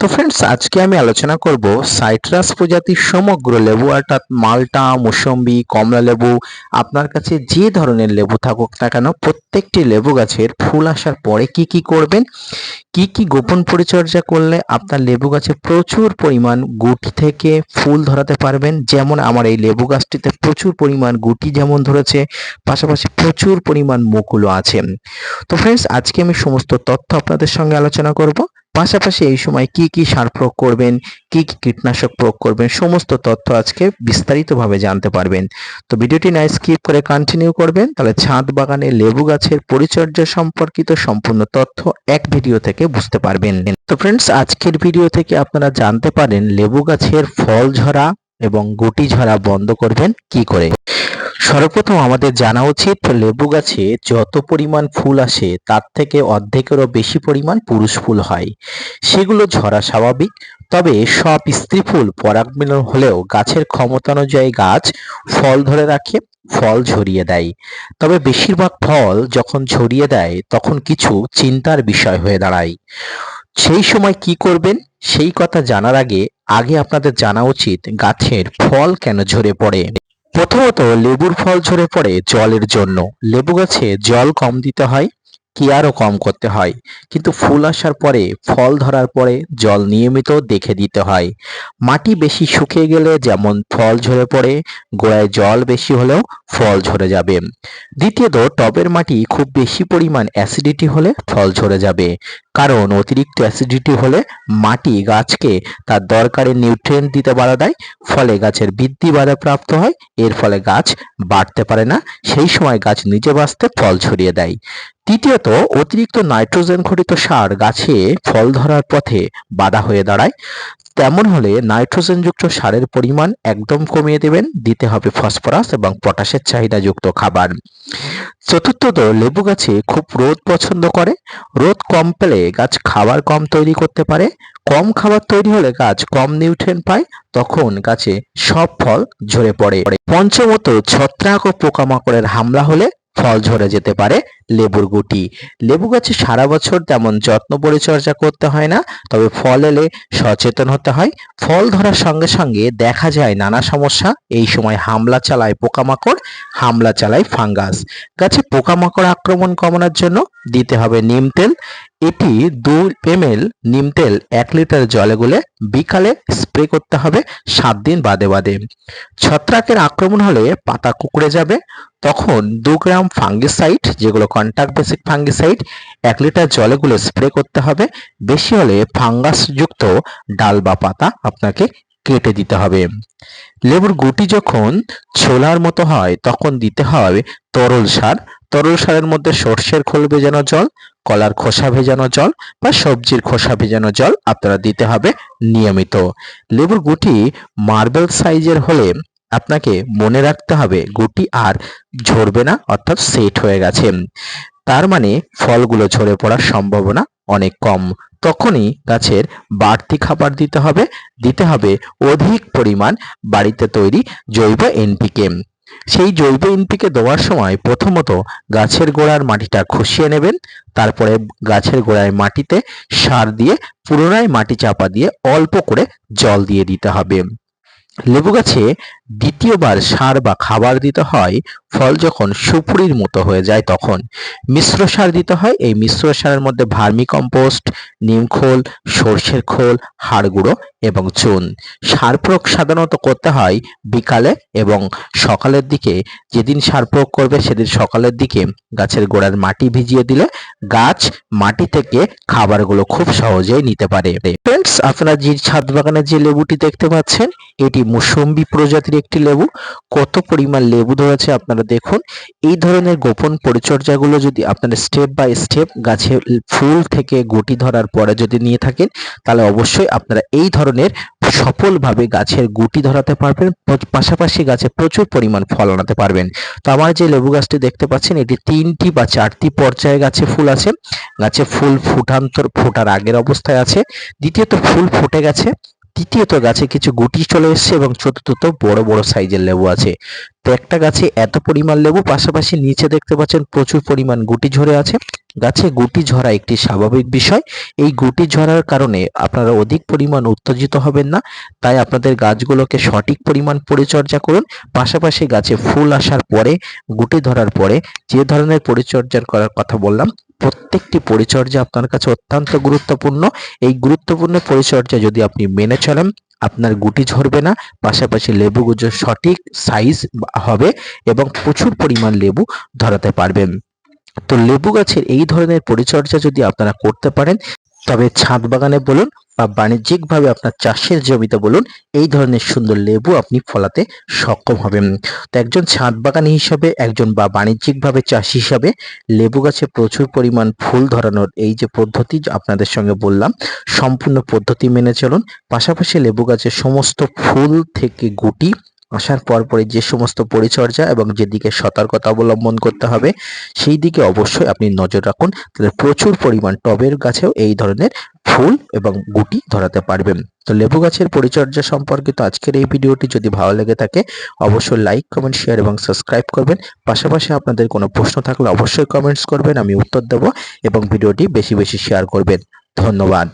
তো ফ্রেন্ডস আজকে আমি আলোচনা করব সাইট্রাস প্রজাতির সমগ্র লেবু, অর্থাৎ মালটা, মুসম্বি, কমলা লেবু, আপনার কাছে যে ধরনের লেবু থাকুক না কেন, প্রত্যেকটি লেবু গাছের ফুল আসার পরে কি কি করবেন, কি কি গোপন পরিচর্যা করলে আপনার লেবু গাছে প্রচুর পরিমাণ গুটি থেকে ফুল ধরাতে পারবেন, যেমন আমার এই লেবু গাছটিতে প্রচুর পরিমাণ গুটি যেমন ধরেছে, পাশাপাশি প্রচুর পরিমাণ মুকুলও আছে। তো ফ্রেন্ডস আজকে আমি সমস্ত তথ্য আপনাদের সঙ্গে আলোচনা করব। পাশাপাশি এই সময় কি কি সার প্রয়োগ করবেন, কি কি কীটনাশক প্রয়োগ করবেন, সমস্ত তথ্য আজকে বিস্তারিতভাবে জানতে পারবেন। তো ভিডিওটি না স্কিপ করে কন্টিনিউ করবেন, তাহলে ছাদ বাগানে লেবু গাছের পরিচর্যা সম্পর্কিত সম্পূর্ণ তথ্য এক ভিডিও থেকে বুঝতে পারবেন। তো ফ্রেন্ডস আজকের ভিডিও থেকে আপনারা জানতে পারেন লেবু গাছের ফল ঝরা এবং গুটি ঝরা বন্ধ করবেন কি করে? সর্বপ্রথম আমাদের জানা উচিত লেবু গাছে যত পরিমাণ ফুল আসে, তার থেকে অর্ধেকেরও বেশি পরিমাণ পুরুষ ফুল হয়। সেগুলো ঝরা স্বাভাবিক, তবে সব স্ত্রী ফুল পরাগ মিলন হলেও গাছের ক্ষমতা অনুযায়ী গাছ ফল ধরে রাখে, ফল ঝরিয়ে দেয়। তবে বেশিরভাগ ফল যখন ঝরিয়ে দেয়, তখন কিছু চিন্তার বিষয় হয়ে দাঁড়ায়। সেই সময় কি করবেন? সেই কথা জানার আগে আগে আপনাদের জানা উচিত গাছের ফল কেন ঝরে পড়ে। প্রথমত লেবুর ফল ঝরে পড়ে জলের জন্য। লেবু গাছে জল কম দিতে হয়। কেয়ারও কম করতে হয়? কিন্তু ফুল আসার পরে, ফল ধরার পরে জল নিয়মিত দেখে দিতে হয়। মাটি বেশি শুকিয়ে গেলে যেমন ফল ঝরে পড়ে, গোড়ায় জল বেশি হলেও ফল ঝরে যাবে। দ্বিতীয়ত, টবের মাটি খুব বেশি পরিমাণ অ্যাসিডিটি হলে ফল ঝরে যাবে। কারণ অতিরিক্ত অ্যাসিডিটি হলে মাটি গাছকে তার দরকারি নিউট্রিয়েন্ট দিতে বাধা দেয়, ফলে গাছের বৃদ্ধি বাধাপ্রাপ্ত হয়, এর ফলে গাছ বাড়তে পারে না, সেই সময় গাছ নিজে বাঁচতে ফল ছড়িয়ে দেয়। তৃতীয়ত, অতিরিক্ত নাইট্রোজেন ঘটিত সার গাছে ফল ধরার পথে বাধা হয়ে দাঁড়ায়। তেমন হলে নাইট্রোজেনযুক্ত সারের পরিমাণ একদম কমিয়ে দেবেন, দিতে হবে ফসফরাস এবং পটাশের চাহিদাযুক্ত খাবার। চতুর্থত, লেবু গাছে খুব রোদ পছন্দ করে। রোদ কম পেলে গাছ খাবার কম তৈরি করতে পারে। কম খাবার তৈরি হলে গাছ কম নিউট্রেন পায়, তখন গাছে সব ফল ঝরে পড়ে। পঞ্চমত, ছত্রাক ও পোকামাকড়ের হামলা হলে ফল ঝরে যেতে পারে। লেবুর গুটি। লেবু গাছে সারা বছর তেমন যত্ন পরিচর্যা করতে হয় না, তবে ফল এলে সচেতন হতে হয়। ফল ধরার সঙ্গে সঙ্গে দেখা যায় নানা সমস্যা। এই সময় হামলা চালায় পোকামাকড়, হামলা চালায় ফাঙ্গাস। গাছে পোকামাকড় আক্রমণ কমানোর জন্য দিতে হবে নিম তেল। এটি দু এম এল নিম তেল এক লিটার জলে গুলে বিকালে স্প্রে করতে হবে সাত দিন বাদে বাদে। ছত্রাকের আক্রমণ হলে পাতা কুকড়ে যাবে। তখন দু গ্রাম ফাঙ্গিসাইড, যেগুলো কন্টাক্ট বেসিক ফাঙ্গিসাইড এক লিটার জলে গুলে স্প্রে করতে হবে। বেশি হলে ফাঙ্গাসযুক্ত ডাল বা পাতা আপনাকে কেটে দিতে হবে। লেবুর গুটি যখন ছোলার মতো হয়, তখন দিতে হবে তরল সার। তরল সারের মধ্যে সর্ষের খোল ভেজানো জল, কলার খোসা ভেজানো জল বা সবজির খোসা ভেজানো জল আপনারা দিতে হবে নিয়মিত। লেবুর গুটি মার্বেল সাইজের হলে আপনাকে মনে রাখতে হবে গুটি আর ঝরবে না, অর্থাৎ সেট হয়ে গেছে। তার মানে ফলগুলো ঝরে পড়ার সম্ভাবনা অনেক কম। তখনই গাছের বাড়তি খাবার দিতে হবে দিতে হবে অধিক পরিমাণ বাড়িতে তৈরি জৈব এনপিকে। সেই জৈব এনপিকে দেওয়ার সময় প্রথমত গাছের গোড়ার মাটিটা খুশিয়ে নেবেন, তারপরে গাছের গোড়ায় মাটিতে সার দিয়ে পুনরায় মাটি চাপা দিয়ে অল্প করে জল দিয়ে দিতে হবে। লেবু গাছে দ্বিতীয়বার সার বা খাবার দিতে হয়, ফল যখন সুপুরির মতো হয়ে যায় তখন। মিশ্র সার দিতে হয়, এই মিশ্র সারের মধ্যে ভার্মি কম্পোস্ট নিমখোল সর্ষের খোল, হাড় গুঁড়ো এবং চুন। সার প্রয়োগ সাধারণত করতে হয় বিকালে এবং সকালের দিকে। যেদিন সার প্রয়োগ করবে সেদিন সকালের দিকে গাছের গোড়ার মাটি ভিজিয়ে দিলে গাছ মাটি থেকে খাবারগুলো খুব সহজেই নিতে পারে। ফ্রেন্ডস আপনারা যে ছাদ বাগানে যে লেবুটি দেখতে পাচ্ছেন, এটি মুসম্বি প্রজাতির একটি লেবু, কত পরিমাণ লেবু ধরেছে আপনারা দেখুন। এই ধরনের গোপন পরিচর্যাগুলো যদি আপনারা স্টেপ বাই স্টেপ গাছে ফুল থেকে গুটি ধরার পরে যদি নিয়ে থাকেন, তাহলে অবশ্যই আপনারা এই ধরনের সফলভাবে গাছের গুটি ধরাতে পারবেন পাশাপাশি গাছে প্রচুর পরিমাণ ফল আনাতে পারবেন। তো আমার যে লেবু গাছটি দেখতে পাচ্ছেন, এটি তিনটি বা চারটি পর্যায়ে গাছে ফুল আছে। গাছে ফুল ফুটান্তর, ফোটার আগের অবস্থায় আছে। দ্বিতীয়ত ফুল ফুটে গেছে। তৃতীয়ত গাছে কিছু গুটি চলে এসেছে এবং চতুর্থত বড় বড় সাইজের লেবু আছে। তো একটা গাছে এত পরিমাণ লেবু, পাশাপাশি নিচে দেখতে পাচ্ছেন প্রচুর পরিমাণ গুটি ঝরে আছে। গাছে গুটি ঝরা একটি স্বাভাবিক বিষয়। এই গুটি ঝরার কারণে আপনারা অধিক পরিমাণ উত্তেজিত হবেন না। তাই আপনাদের গাছগুলোকে সঠিক পরিমাণ পরিচর্যা করুন। পাশাপাশি গাছে ফুল আসার পরে, গুটি ধরার পরে যে ধরনের পরিচর্যার করার কথা বললাম প্রত্যেকটি পরিচর্যা আপনার কাছে অত্যন্ত গুরুত্বপূর্ণ। এই গুরুত্বপূর্ণ পরিচর্যা যদি আপনি মেনে চলেন, আপনার গুটি ঝরবে না, পাশাপাশি লেবু গুজোর সঠিক সাইজ হবে এবং প্রচুর পরিমাণ লেবু ধরাতে পারবেন। তো লেবু গাছের এই ধরনের পরিচর্যা যদি আপনারা করতে পারেন, তবে ছাদ বাগানে বলুন বা বাণিজ্যিকভাবে আপনার চাষের জমিতে বলুন, এই ধরনের সুন্দর লেবু আপনি ফলাতে সক্ষম হবেন। তো একজন ছাদ বাগানি হিসাবে, একজন বা বাণিজ্যিকভাবে চাষ হিসাবে লেবু গাছে প্রচুর পরিমাণ ফুল ধরানোর এই যে পদ্ধতি আপনাদের সঙ্গে বললাম, সম্পূর্ণ পদ্ধতি মেনে চলুন। পাশাপাশি লেবু গাছের সমস্ত ফুল থেকে গুটি আসার পরপরই যে সমস্ত পরিচর্যা এবং যেদিকে সতর্কতা অবলম্বন করতে হবে, সেই দিকে অবশ্যই আপনি নজর রাখুন। তাহলে প্রচুর পরিমাণ টবের গাছেও এই ধরনের ফুল এবং গুটি ধরাতে পারবেন। তো লেবু গাছের পরিচর্যা সম্পর্কিত আজকের এই ভিডিওটি যদি ভালো লেগে থাকে, অবশ্যই লাইক কমেন্ট শেয়ার এবং সাবস্ক্রাইব করবেন। পাশাপাশি আপনাদের কোনো প্রশ্ন থাকলে অবশ্যই কমেন্টস করবেন, আমি উত্তর দেব এবং ভিডিওটি বেশি বেশি শেয়ার করবেন। ধন্যবাদ।